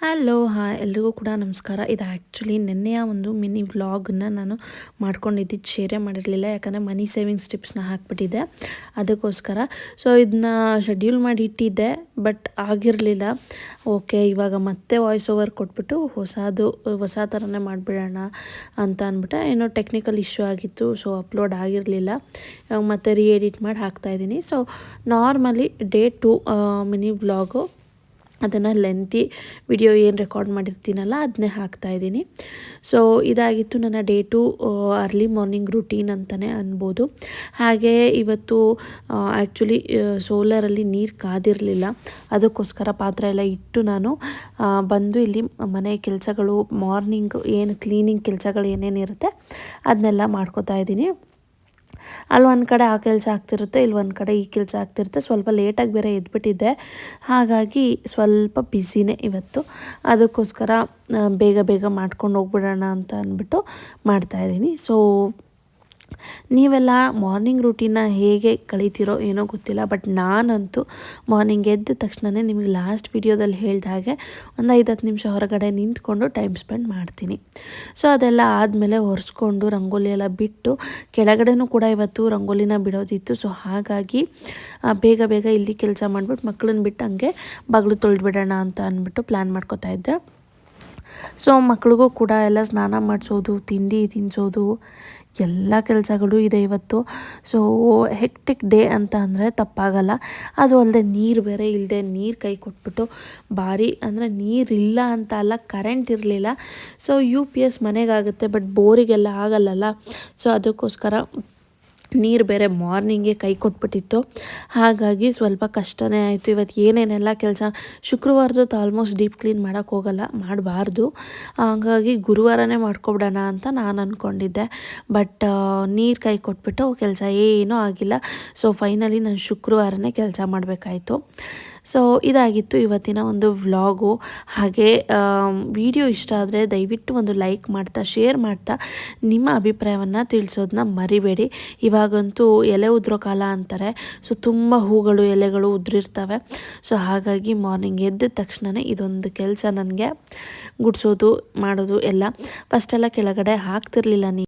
Hello ಹಾಂ ಎಲ್ರಿಗೂ ಕೂಡ ನಮಸ್ಕಾರ. ಇದು ಆ್ಯಕ್ಚುಲಿ ನಿನ್ನೆಯ ಒಂದು ಮಿನಿ ವ್ಲಾಗನ್ನ ನಾನು ಮಾಡ್ಕೊಂಡಿದ್ದು ಶೇರೇ ಮಾಡಿರಲಿಲ್ಲ. ಯಾಕಂದರೆ ಮನಿ ಸೇವಿಂಗ್ಸ್ ಟಿಪ್ಸ್ನ ಹಾಕ್ಬಿಟ್ಟಿದ್ದೆ. ಅದಕ್ಕೋಸ್ಕರ. ಸೊ ಇದನ್ನ ಶೆಡ್ಯೂಲ್ ಮಾಡಿ ಇಟ್ಟಿದ್ದೆ ಬಟ್ ಆಗಿರಲಿಲ್ಲ. ಓಕೆ ಇವಾಗ ಮತ್ತೆ ವಾಯ್ಸ್ ಓವರ್ ಕೊಟ್ಬಿಟ್ಟು ಹೊಸದು, ಹೊಸ ಥರನೇ ಮಾಡಿಬಿಡೋಣ ಅಂತ ಅಂದ್ಬಿಟ್ಟು ಏನೋ ಟೆಕ್ನಿಕಲ್ ಇಶ್ಯೂ ಆಗಿತ್ತು ಸೊ ಅಪ್ಲೋಡ್ ಆಗಿರಲಿಲ್ಲ. ಮತ್ತೆ ರೀ ಎಡಿಟ್ ಮಾಡಿ ಹಾಕ್ತಾಯಿದ್ದೀನಿ so normally day two mini vlog ಅದನ್ನು ಲೆಂತಿ ವಿಡಿಯೋ ಏನು ರೆಕಾರ್ಡ್ ಮಾಡಿರ್ತೀನಲ್ಲ ಅದನ್ನೇ ಹಾಕ್ತಾಯಿದ್ದೀನಿ ಸೊ ಇದಾಗಿತ್ತು ನನ್ನ day two early morning routine ಅಂತಲೇ ಅನ್ಬೋದು. ಹಾಗೆ ಇವತ್ತು ಆ್ಯಕ್ಚುಲಿ ಸೋಲಾರಲ್ಲಿ ನೀರು ಕಾದಿರಲಿಲ್ಲ. ಅದಕ್ಕೋಸ್ಕರ ಪಾತ್ರ ಎಲ್ಲ ಇಟ್ಟು ನಾನು ಬಂದು ಇಲ್ಲಿ ಮನೆ ಕೆಲಸಗಳು ಮಾರ್ನಿಂಗ್ ಏನು ಕ್ಲೀನಿಂಗ್ ಕೆಲಸಗಳು ಏನೇನಿರುತ್ತೆ ಅದನ್ನೆಲ್ಲ ಮಾಡ್ಕೋತಾ ಇದ್ದೀನಿ. ಅಲ್ಲಿ ಒಂದು ಕಡೆ ಆ ಕೆಲಸ ಆಗ್ತಿರುತ್ತೆ, ಇಲ್ಲಿ ಒಂದು ಕಡೆ ಈ ಕೆಲಸ ಆಗ್ತಿರುತ್ತೆ. ಸ್ವಲ್ಪ ಲೇಟಾಗಿ ಬೇರೆ ಎದ್ಬಿಟ್ಟಿದ್ದೆ. ಹಾಗಾಗಿ ಸ್ವಲ್ಪ ಬ್ಯುಸಿನೇ ಇವತ್ತು. ಅದಕ್ಕೋಸ್ಕರ ಬೇಗ ಬೇಗ ಮಾಡ್ಕೊಂಡು ಹೋಗ್ಬಿಡೋಣ ಅಂತ ಅಂದ್ಬಿಟ್ಟು ಮಾಡ್ತಾಯಿದ್ದೀನಿ ಸೊ ನೀವೆಲ್ಲ ಮಾರ್ನಿಂಗ್ ರೂಟೀನ ಹೇಗೆ ಕಳೀತಿರೋ ಏನೋ ಗೊತ್ತಿಲ್ಲ ಬಟ್ ನಾನಂತೂ ಮಾರ್ನಿಂಗ್ ಎದ್ದ ತಕ್ಷಣವೇ ನಿಮಗೆ ಲಾಸ್ಟ್ ವಿಡಿಯೋದಲ್ಲಿ ಹೇಳಿದ ಹಾಗೆ ಒಂದು ಐದು ಹತ್ತು ನಿಮಿಷ ಹೊರಗಡೆ ನಿಂತ್ಕೊಂಡು ಟೈಮ್ ಸ್ಪೆಂಡ್ ಮಾಡ್ತೀನಿ. ಸೊ ಅದೆಲ್ಲ ಆದಮೇಲೆ ಒರೆಸ್ಕೊಂಡು ರಂಗೋಲಿ ಎಲ್ಲ ಬಿಟ್ಟು ಕೆಳಗಡೆನೂ ಕೂಡ ಇವತ್ತು ರಂಗೋಲಿನ ಬಿಡೋದಿತ್ತು. ಸೊ ಹಾಗಾಗಿ ಬೇಗ ಬೇಗ ಇಲ್ಲಿ ಕೆಲಸ ಮಾಡಿಬಿಟ್ಟು ಮಕ್ಕಳನ್ನ ಬಿಟ್ಟು ಹಂಗೆ ಬಾಗಿಲು ತೊಳೆದ್ಬಿಡೋಣ ಅಂತ ಅಂದ್ಬಿಟ್ಟು ಪ್ಲ್ಯಾನ್ ಮಾಡ್ಕೋತಾ ಇದ್ದೆ. ಸೊ ಮಕ್ಳಿಗೂ ಕೂಡ ಎಲ್ಲ ಸ್ನಾನ ಮಾಡಿಸೋದು, ತಿಂಡಿ ತಿನ್ನಿಸೋದು ಎಲ್ಲ ಕೆಲಸಗಳು ಇದೆ ಇವತ್ತು. ಸೊ ಹೆಕ್ಟಿಕ್ ಡೇ ಅಂತ ಅಂದರೆ ತಪ್ಪಾಗಲ್ಲ. ಅದು ಅಲ್ಲದೆ ನೀರು ಬೇರೆ ಇಲ್ಲದೆ ನೀರು ಕೈ ಕೊಟ್ಬಿಟ್ಟು ಭಾರಿ ಅಂದರೆ ನೀರಿಲ್ಲ ಅಂತ ಅಲ್ಲ ಕರೆಂಟ್ ಇರಲಿಲ್ಲ. ಸೊ ಯು ಪಿ ಎಸ್ ಮನೆಗಾಗುತ್ತೆ ಬಟ್ ಬೋರಿಗೆಲ್ಲ ಆಗಲ್ಲಲ್ಲ. ಸೊ ಅದಕ್ಕೋಸ್ಕರ ನೀರು ಬೇರೆ ಮಾರ್ನಿಂಗೇ ಕೈ ಕೊಟ್ಬಿಟ್ಟಿತ್ತು. ಹಾಗಾಗಿ ಸ್ವಲ್ಪ ಕಷ್ಟನೇ ಆಯಿತು. ಇವತ್ತು ಏನೇನೆಲ್ಲ ಕೆಲಸ ಶುಕ್ರವಾರದ್ದು ಆಲ್ಮೋಸ್ಟ್ ಡೀಪ್ ಕ್ಲೀನ್ ಮಾಡೋಕ್ಕೆ ಹೋಗಲ್ಲ, ಮಾಡಬಾರ್ದು. ಹಾಗಾಗಿ ಗುರುವಾರನೇ ಮಾಡ್ಕೊಬಿಡೋಣ ಅಂತ ನಾನು ಅಂದ್ಕೊಂಡಿದ್ದೆ ಬಟ್ ನೀರು ಕೈ ಕೊಟ್ಬಿಟ್ಟು ಕೆಲಸ ಏನೂ ಆಗಿಲ್ಲ. ಸೊ ಫೈನಲಿ ನಾನು ಶುಕ್ರವಾರನೇ ಕೆಲಸ ಮಾಡಬೇಕಾಯ್ತು. ಸೊ ಇದಾಗಿತ್ತು ಇವತ್ತಿನ ಒಂದು ವ್ಲಾಗು. ಹಾಗೆ ವಿಡಿಯೋ ಇಷ್ಟ ಆದರೆ ದಯವಿಟ್ಟು ಒಂದು ಲೈಕ್ ಮಾಡ್ತಾ, ಶೇರ್ ಮಾಡ್ತಾ ನಿಮ್ಮ ಅಭಿಪ್ರಾಯವನ್ನು ತಿಳಿಸೋದನ್ನ ಮರಿಬೇಡಿ. ಇವಾಗಂತೂ ಎಲೆ ಉದ್ರೋ ಕಾಲ ಅಂತಾರೆ. ಸೊ ತುಂಬ ಹೂಗಳು, ಎಲೆಗಳು ಉದುರಿರ್ತವೆ. ಸೊ ಹಾಗಾಗಿ ಮಾರ್ನಿಂಗ್ ಎದ್ದ ತಕ್ಷಣವೇ ಇದೊಂದು ಕೆಲಸ ನನಗೆ. ಗುಡಿಸೋದು, ಮಾಡೋದು ಎಲ್ಲ. ಫಸ್ಟೆಲ್ಲ ಕೆಳಗಡೆ ಹಾಕ್ತಿರ್ಲಿಲ್ಲ ನೀ